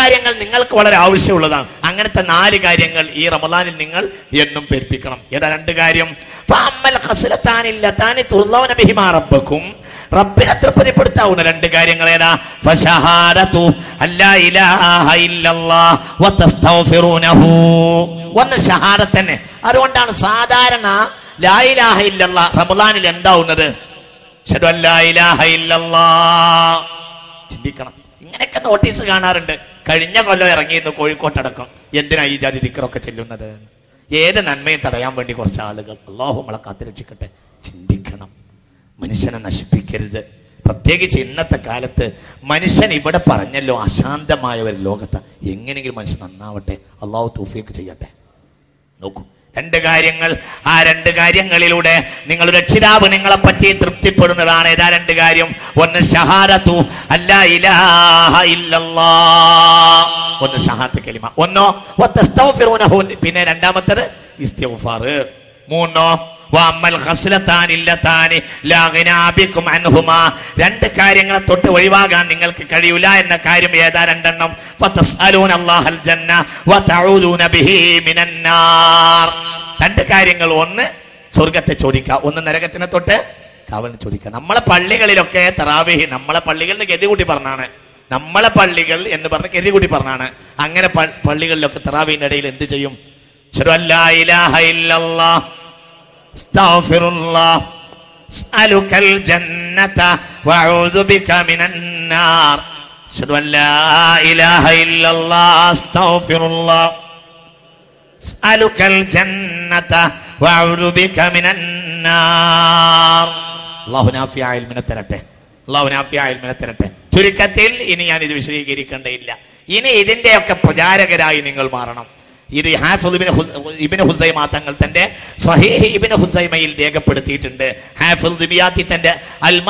കാര്യങ്ങൾ നിങ്ങൾക്ക് വളരെ ആവശ്യമുള്ളതാണ്. അങ്ങനത്തെ നാല് കാര്യങ്ങൾ ഈ റമദാനിൽ നിങ്ങൾ എന്നും പെരുപ്പിക്കണം. ഏതാ രണ്ട് കാര്യം? റബ്ബക്കും. റബ്ബിനെ തൃപ്തിപ്പെടുത്താവുന്ന രണ്ട് കാര്യങ്ങൾ ഏതാ? ഒന്ന് തന്നെ അതുകൊണ്ടാണ് സാധാരണ ലാ ഇലാഹ ഇല്ലല്ലാഹ് റമദാനിൽ എന്താവുന്നത്? ചിന്തിക്കണം. ഇങ്ങനെയൊക്കെ നോട്ടീസ് കാണാറുണ്ട്. കഴിഞ്ഞ കൊല്ലം ഇറങ്ങിയിരുന്നു കോഴിക്കോട്ടടക്കം. എന്തിനാ ഈ ജാതി ദിക്കറൊക്കെ ചെല്ലുന്നത്? ഏത് നന്മയും തടയാൻ വേണ്ടി കുറച്ച് ആളുകൾ അള്ളാഹു നമ്മളെ കാത്തിരക്ഷിക്കട്ടെ. ചിന്തിക്കണം. മനുഷ്യനെ നശിപ്പിക്കരുത്. പ്രത്യേകിച്ച് ഇന്നത്തെ കാലത്ത് മനുഷ്യൻ ഇവിടെ പറഞ്ഞല്ലോ അശാന്തമായ ഒരു ലോകത്ത് എങ്ങനെയെങ്കിലും മനുഷ്യൻ നന്നാവട്ടെ. അള്ളാഹു തൂഫിയൊക്കെ ചെയ്യട്ടെ. നോക്കൂ. രണ്ട് കാര്യങ്ങൾ. ആ രണ്ട് കാര്യങ്ങളിലൂടെ നിങ്ങൾ രക്ഷിതാവ് നിങ്ങളെ പറ്റി തൃപ്തിപ്പെടുന്നതാണ്. ഏതാ രണ്ട് കാര്യം? ഒന്ന് ഷഹാരത്തു അല്ല ഒന്ന് ഒന്നോ പിന്നെ രണ്ടാമത്തത് ഇസ്തിഗ്ഫാർ മൂന്നോ? രണ്ട് കാര്യങ്ങളെ തൊട്ട് ഒഴിവാകാൻ നിങ്ങൾക്ക് കഴിയൂല എന്ന കാര്യം ഏതാ രണ്ടെണ്ണം? രണ്ട് കാര്യങ്ങൾ. ഒന്ന് സ്വർഗത്തെ ചോദിക്കുക ഒന്ന് നരകത്തിനെ തൊട്ട് കാവലിന് ചോദിക്കുക നമ്മളെ പള്ളികളിലൊക്കെ തറാവിഹി നമ്മളെ പള്ളികളിൽ നിന്ന് ഗതി കൂട്ടി പറഞ്ഞാണ്. നമ്മളെ പള്ളികൾ എന്ന് പറഞ്ഞ ഗതി കൂട്ടി പറഞ്ഞാണ്. അങ്ങനെ പള്ളികളിലൊക്കെ തറാവിന്റെ ഇടയിൽ എന്ത് ചെയ്യും? ഇല്ലല്ലാഹ് استغفر الله اسألك الجنة وأعوذ بك من النار أشهد أن لا إله إلا الله استغفر الله اسألك الجنة وأعوذ بك من النار الله നാഫിയ ഇൽമിനെ തരട്ടെ അള്ളാഹു നാഫിയ ഇൽമിനെ തരട്ടെ ചുരുക്കത്തിൽ ഇനി ഞാൻ ഇത് വിശദീകരിക്കേണ്ടതില്ല ഇനി ഇതിന്റെയൊക്കെ പ്രചാരകരായി നിങ്ങൾ മാറണം ഇത് ഹാഫിദ് ഇബ്നു ഹു- ഇബ്നു ഹുസൈമ തങ്ങൾ തന്റെ സ്വഹീഹ് ഇബ്നു ഹുസൈമയിൽ രേഖപ്പെടുത്തിയിട്ടുണ്ട്. ഹാഫിൽ ദിബിയാത്തി തന്റെ അൽ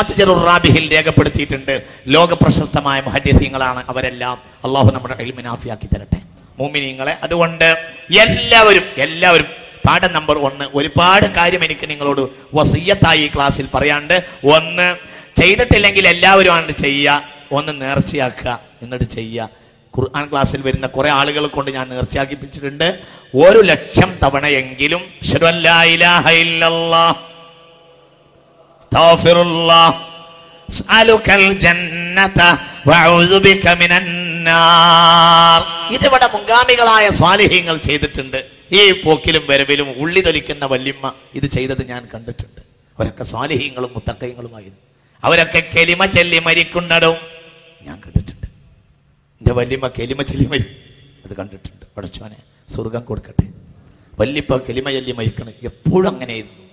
റാബിഹിൽ രേഖപ്പെടുത്തിയിട്ടുണ്ട്. ലോക പ്രശസ്തമായ മുഹദ്ദിസീങ്ങളാണ് അവരെല്ലാം. അള്ളാഹു നമ്മുടെ എൽമിനാഫിയാക്കി തരട്ടെ. മൂമിനീങ്ങളെ അതുകൊണ്ട് എല്ലാവരും എല്ലാവരും പാഠം നമ്പർ ഒന്ന്. ഒരുപാട് കാര്യം എനിക്ക് നിങ്ങളോട് വസീയത്തായി ഈ ക്ലാസ്സിൽ പറയാണ്ട് ഒന്ന് ചെയ്തിട്ടില്ലെങ്കിൽ എല്ലാവരും ആണ് ചെയ്യുക. ഒന്ന് നേർച്ചയാക്കുക. എന്നിട്ട് ചെയ്യുക. ഖുർആൻ ക്ലാസ്സിൽ വരുന്ന കുറെ ആളുകളെ കൊണ്ട് ഞാൻ നേർച്ചയാക്കിപ്പിച്ചിട്ടുണ്ട്. ഒരു ലക്ഷം തവണയെങ്കിലും ഇതിവിടെ മുൻഗാമികളായ സ്വാലിഹ്യങ്ങൾ ചെയ്തിട്ടുണ്ട്. ഈ പോക്കിലും വരവിലും ഉള്ളി തൊലിക്കുന്ന വല്യമ്മ ഇത് ചെയ്തത് ഞാൻ കണ്ടിട്ടുണ്ട്. അവരൊക്കെ സ്വാലിഹ്യങ്ങളും മുത്തക്കയങ്ങളുമായിരുന്നു. അവരൊക്കെ കെലിമ ചൊല്ലി മരിക്കുന്നടും ഞാൻ കണ്ടിട്ടുണ്ട്. എന്റെ വല്യമ്മ കെലിമ ചൊല്ലി മരി അത് കണ്ടിട്ടുണ്ട്. പടച്ചോനെ സ്വർഗം കൊടുക്കട്ടെ. വല്യപ്പ കെലിമ ചൊല്ലി മരിക്കണം. എപ്പോഴും അങ്ങനെയായിരുന്നു.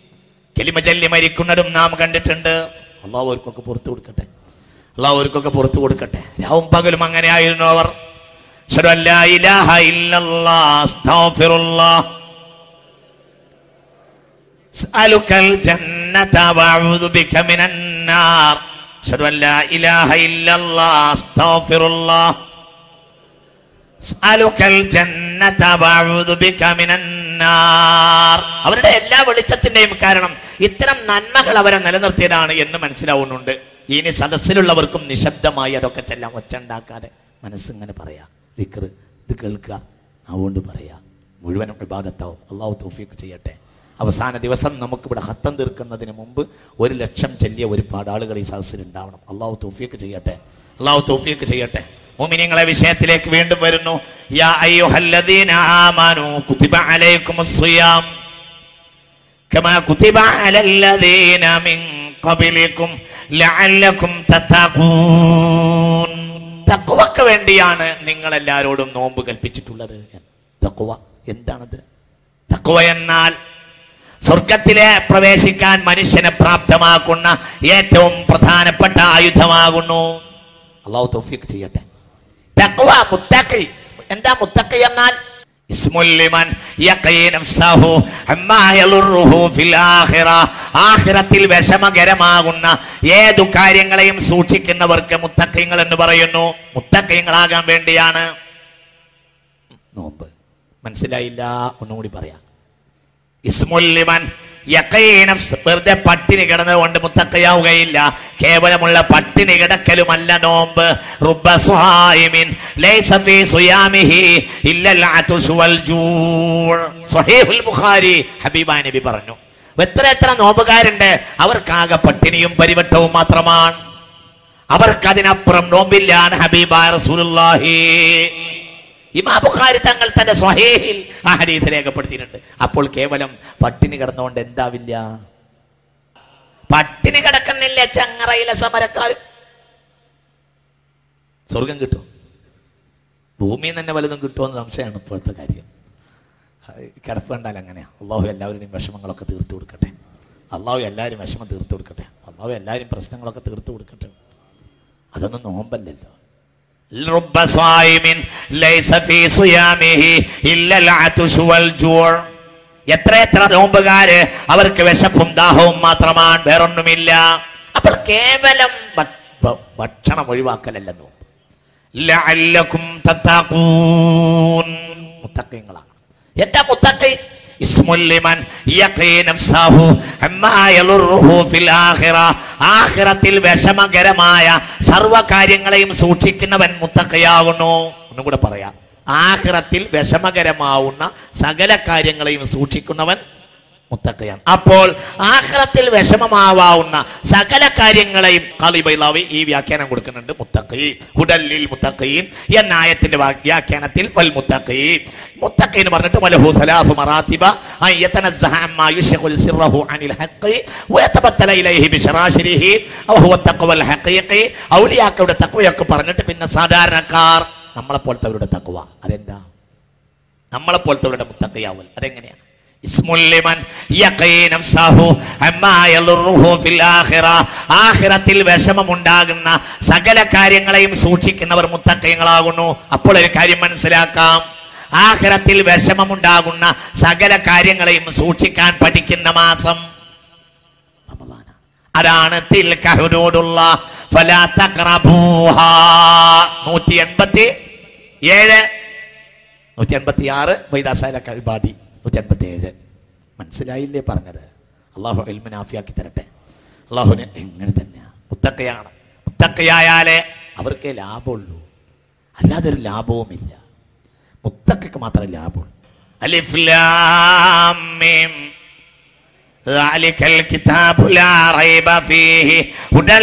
കെലിമ ചൊല്ലി മരിക്കുന്നതും നാം കണ്ടിട്ടുണ്ട്. അള്ളാഹു അവർക്കൊക്കെ പുറത്തു കൊടുക്കട്ടെ. അള്ളാഹു അവർക്കൊക്കെ പുറത്തു കൊടുക്കട്ടെ. രാവും പകലും അങ്ങനെ ആയിരുന്നു അവർ അസ്തഗ്ഫിറുല്ലാഹ്. അവരുടെ എല്ലാ വെളിച്ചത്തിന്റെയും കാരണം ഇത്തരം നന്മകൾ അവരെ നിലനിർത്തിയതാണ് എന്ന് മനസ്സിലാവുന്നുണ്ട്. ഇനി സദസ്സിലുള്ളവർക്കും നിശബ്ദമായി അതൊക്കെ ചെല്ലാം ഒച്ചുണ്ടാക്കാതെ മനസ്സിങ്ങനെ പറയാ. ഇത് കേൾക്കുക അതുകൊണ്ട് പറയാ. മുഴുവൻ വിഭാഗത്താവും അള്ളാഹു തോഫിയൊക്കെ ചെയ്യട്ടെ. അവസാന ദിവസം നമുക്കിവിടെ ഹത്തം തീർക്കുന്നതിന് മുമ്പ് ഒരു ലക്ഷം ചെല്ലിയ ഒരുപാട് ആളുകൾ ഈ സദസ്സിൽ ഉണ്ടാവണം അള്ളാഹു തോഫിയൊക്കെ ചെയ്യട്ടെ. അള്ളാഹു തോഫിയൊക്കെ ചെയ്യട്ടെ. മുഅ്മിനീങ്ങളെ വിഷയത്തിലേക്ക് വീണ്ടും വരുന്നു. യാ അയ്യുഹല്ലദീന കുതിബ കമാ കുതിബ അലല്ലദീന മിൻ വേണ്ടിയാണ് നിങ്ങൾ എല്ലാവരോടും നോമ്പ് കൽപ്പിച്ചിട്ടുള്ളത്. തഖ്വ എന്താണത്? തഖ്വ എന്നാൽ സ്വർഗത്തിലെ പ്രവേശിക്കാൻ മനുഷ്യനെ പ്രാപ്തമാക്കുന്ന ഏറ്റവും പ്രധാനപ്പെട്ട ആയുധമാകുന്നു. അള്ളാഹു തൗഫീഖ് ചെയ്യട്ടെ. തഖ്വ മുത്തഖി എന്താ മുത്തഖി എന്നാൽ? ഇസ്മുൽ ലിമൻ യഖീ നഫ്സഹു അമ്മാ യളുറുഹു ഫിൽ ആഖിറ. ആഖിറത്തിൽ വിഷമകരമാകുന്ന ഏതു കാര്യങ്ങളെയും സൂക്ഷിക്കുന്നവർക്ക് മുത്തക്കയങ്ങൾ എന്ന് പറയുന്നു. മുത്തക്കയങ്ങളാകാൻ വേണ്ടിയാണ്. നോമ്പ്. മനസ്സിലായില്ല. ഒന്നുകൂടി പറയാം. ഇസ്മുൽ യഖീനഫ്സ് വെറുതെ പട്ടിണി കിടന്നുകൊണ്ട് മുത്തക്കയാവുകയില്ല. കേവലമുള്ള പട്ടിണി കിടക്കലുമല്ല നോമ്പ്. ഹബീബാനബി പറഞ്ഞു. എത്ര എത്ര നോമ്പുകാരുണ്ട്. അവർക്കാകെ പട്ടിണിയും പരിവട്ടവും മാത്രമാണ്. അവർക്കതിനപ്പുറം നോമ്പില്ലാണ് ഹബീബ റസൂലുള്ളാഹി. ഇമാം ബുഖാരി തങ്ങൾ തന്റെ സ്വഹേഹിൽ ആ ഹരീസ് രേഖപ്പെടുത്തിയിട്ടുണ്ട്. അപ്പോൾ കേവലം പട്ടിണി കിടന്നുകൊണ്ട് എന്താവില്ല പട്ടിണി കിടക്കുന്നില്ല ചങ്ങറയിലെ സമരക്കാർ സ്വർഗം കിട്ടും. ഭൂമിയിൽ തന്നെ വലുതും കിട്ടുമെന്ന് സംശയമാണ് ഇപ്പോഴത്തെ കാര്യം. കിടപ്പ് കണ്ടാൽ അങ്ങനെയാ. അള്ളാഹു എല്ലാവരുടെയും വിഷമങ്ങളൊക്കെ തീർത്തു കൊടുക്കട്ടെ. അള്ളാഹു എല്ലാവരും വിഷമം തീർത്തു കൊടുക്കട്ടെ. അള്ളാഹു എല്ലാവരും പ്രശ്നങ്ങളൊക്കെ തീർത്തു കൊടുക്കട്ടെ. അതൊന്നും നോമ്പല്ലല്ലോ. എത്ര എത്ര നോമ്പുകാര് അവർക്ക് വിശപ്പും ദാഹവും മാത്രമാണ് വേറൊന്നുമില്ല. അപ്പോൾ കേവലം ഭക്ഷണം ഒഴിവാക്കലല്ല നോമ്പ്. എന്റെ തത്തഖൂൻ. ആഖിറത്തിൽ വിഷമകരമായ സർവ കാര്യങ്ങളെയും സൂക്ഷിക്കുന്നവൻ മുത്തക്കയാകുന്നു ഒന്നും കൂടെ പറയാം. ആഹ്റത്തിൽ വിഷമകരമാവുന്ന സകല കാര്യങ്ങളെയും സൂക്ഷിക്കുന്നവൻ മുത്തക്കയാണ് അപ്പോൾ ആഖിറത്തിൽ വിഷമമാവാവുന്ന സകല കാര്യങ്ങളെയും കാളിബൈലാവി ഈ വ്യാഖ്യാനം കൊടുക്കുന്നുണ്ട്. മുത്തഖീ ഹുഡല്ലിൽ മുത്തക്കീൻ എന്ന ആയത്തിന്റെ വ്യാഖ്യാനത്തിൽ വൽ മുത്തഖീ. മുത്തഖീ എന്ന് പറഞ്ഞിട്ട് വലഹു സലാഹു മറാത്തിബ ഔലിയാക്കളുടെ തഖ്വയൊക്കെ പറഞ്ഞിട്ട് പിന്നെ സാധാരണക്കാർ നമ്മളെ പോലത്തവരുടെ തഖ്വ. അതെന്താ? നമ്മളെ പോലത്തവരുടെ മുത്തക്കയാവൽ അതെങ്ങനെയാണ് ആഖിറത്തിൽ വിഷമമുണ്ടാകുന്ന സകല കാര്യങ്ങളെയും സൂക്ഷിക്കുന്നവർ മുത്തക്കയങ്ങളാകുന്നു അപ്പോൾ ഒരു കാര്യം മനസ്സിലാക്കാം. ആഹിറത്തിൽ വിഷമമുണ്ടാകുന്ന സകല കാര്യങ്ങളെയും സൂക്ഷിക്കാൻ പഠിക്കുന്ന മാസം. അതാണ് തിൽക ഹുദൂദുള്ള ഫലാ തഖറബൂഹാ. നൂറ്റി എൺപത്തി ഏഴ്. നൂറ്റി എൺപത്തി ആറ് വൈദാസാല കഴിപാടി നൂറ്റി എൺപത്തി ഏഴ്. മനസ്സിലായില്ലേ പറഞ്ഞത്? അള്ളാഹു അൽമനാഫിയാക്കി തരട്ടെ. അള്ളാഹുവിനെ എങ്ങനെ തന്നെയാ? മുത്തക്കയാണ്. മുത്തക്കയായാലേ അവർക്കേ ലാഭമുള്ളൂ. അല്ലാതെ ഒരു ലാഭവുമില്ല. മുത്തക്കയ്ക്ക് മാത്രമേ ലാഭമുള്ളൂ. അലിഫ് ലാം മീം ذلك الكتاب لا ريب فيه هدى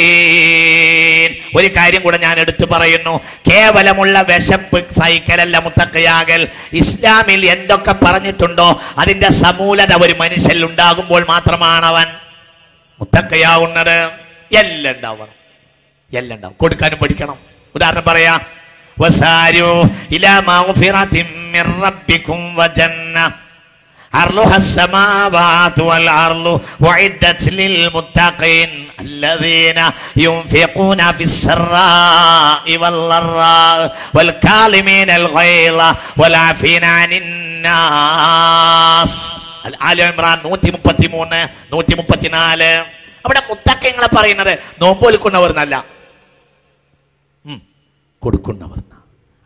للمتقين ഒരു കാര്യം കൂടെ ഞാൻ എടുത്തു പറയുന്നു കേവലമുള്ള വിശപ്പ് സൈക്കലല്ല മുത്തക്കയാകൽ ഇസ്ലാമിൽ എന്തൊക്കെ പറഞ്ഞിട്ടുണ്ടോ അതിന്റെ സമൂലത ഒരു മനുഷ്യൽ ഉണ്ടാകുമ്പോൾ മാത്രമാണ് അവൻ മുത്തക്കയാവുന്നത് എല്ലാം ഉണ്ടാവണം എല്ലാം ഉണ്ടാവും കൊടുക്കാനും പഠിക്കണം ഉദാഹരണം പറയാ الذين ينفقون في السراء والضراء والكاظمين الغيظ والعافين عن الناس ആല ഇമ്രാൻ നൂറ്റി മുപ്പത്തി മൂന്ന് നൂറ്റി മുപ്പത്തിനാല് അവിടെ മുത്തക്കങ്ങളെ പറയുന്നത് നോമ്പ് വിൽക്കുന്നവർ നല്ല ഉം, കൊടുക്കുന്നവർ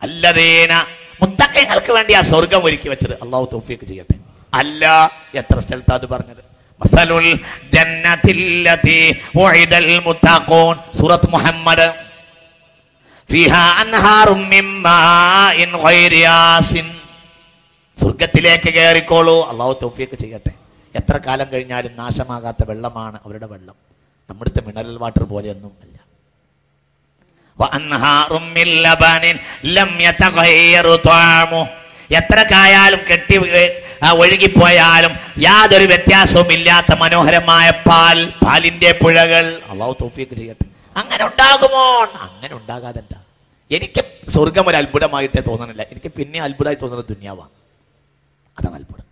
അല്ലതേന മുത്തക്കങ്ങൾക്ക് വേണ്ടി ആ സ്വർഗം ഒരുക്കി വെച്ചത് അള്ളാഹു തൗഫീഖ് ചെയ്യട്ടെ അല്ല എത്ര സ്ഥലത്താ അത് പറഞ്ഞത് മസലുൽ ജന്നത്തില്ലതി ഉഇദൽ മുത്തഖൂൻ സൂറത്ത് മുഹമ്മദ് ഫിഹാ അൻഹാറും മിൻ മാഇൻ ഗൈരി ആസിൻ സ്വർഗത്തിലേക്ക് കയറിക്കോളൂ അള്ളാഹു തൗഫീഖ് ചെയ്യട്ടെ എത്ര കാലം കഴിഞ്ഞാലും നാശമാകാത്ത വെള്ളമാണ് അവരുടെ വെള്ളം നമ്മുടെ മിനറൽ വാട്ടർ പോലെയൊന്നും അല്ല وأنهار من لبن لم يتغير طعمه എത്ര കായാലും കെട്ടി ഒഴുകിപ്പോയാലും യാതൊരു വ്യത്യാസവും ഇല്ലാത്ത മനോഹരമായ പാൽ പാലിന്റെ പുഴകൾ. അള്ളാഹു തോഫിയൊക്കെ ചെയ്യട്ടെ. അങ്ങനെ ഉണ്ടാകുമോ? അങ്ങനെ ഉണ്ടാകാതെന്താ? എനിക്ക് സ്വർഗം ഒരു അത്ഭുതമായിട്ടേ തോന്നണില്ല. എനിക്ക് പിന്നെ അത്ഭുതമായി തോന്നുന്നത് ദുന്യാവാണ്. അതാണ് അത്ഭുതം.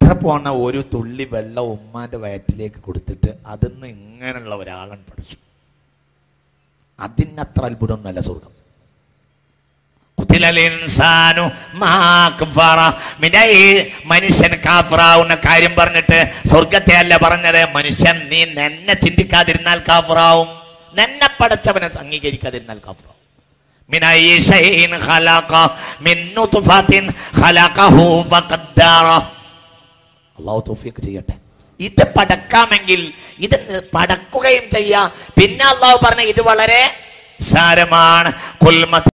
ഇത്ര പോണ ഒരു തുള്ളി വെള്ളം ഉമ്മാന്റെ വയറ്റിലേക്ക് കൊടുത്തിട്ട് അതിന്ന് ഇങ്ങനെയുള്ള ഒരാളൻ പഠിച്ചു അതിനത്ര അത്ഭുതമൊന്നുമല്ല സ്വർഗം. മനുഷ്യൻ കാപ്പറാവുന്ന കാര്യം പറഞ്ഞിട്ട് സ്വർഗത്തെ അല്ല പറഞ്ഞത്. മനുഷ്യൻ നീ നെന്നെ ചിന്തിക്കാതിരുന്നാൽ കാപ്പറാവും നെന്നെ പടച്ചവനെ അംഗീകരിക്കാതിരുന്നാൽ കാപ്പറാവും ചെയ്യട്ടെ. ഇത് പടക്കാമെങ്കിൽ ഇത് പടക്കുകയും ചെയ്യാം. പിന്നെ അള്ളാഹു പറഞ്ഞ ഇത് വളരെ സാരമാണ്. കൊൽമത്ത്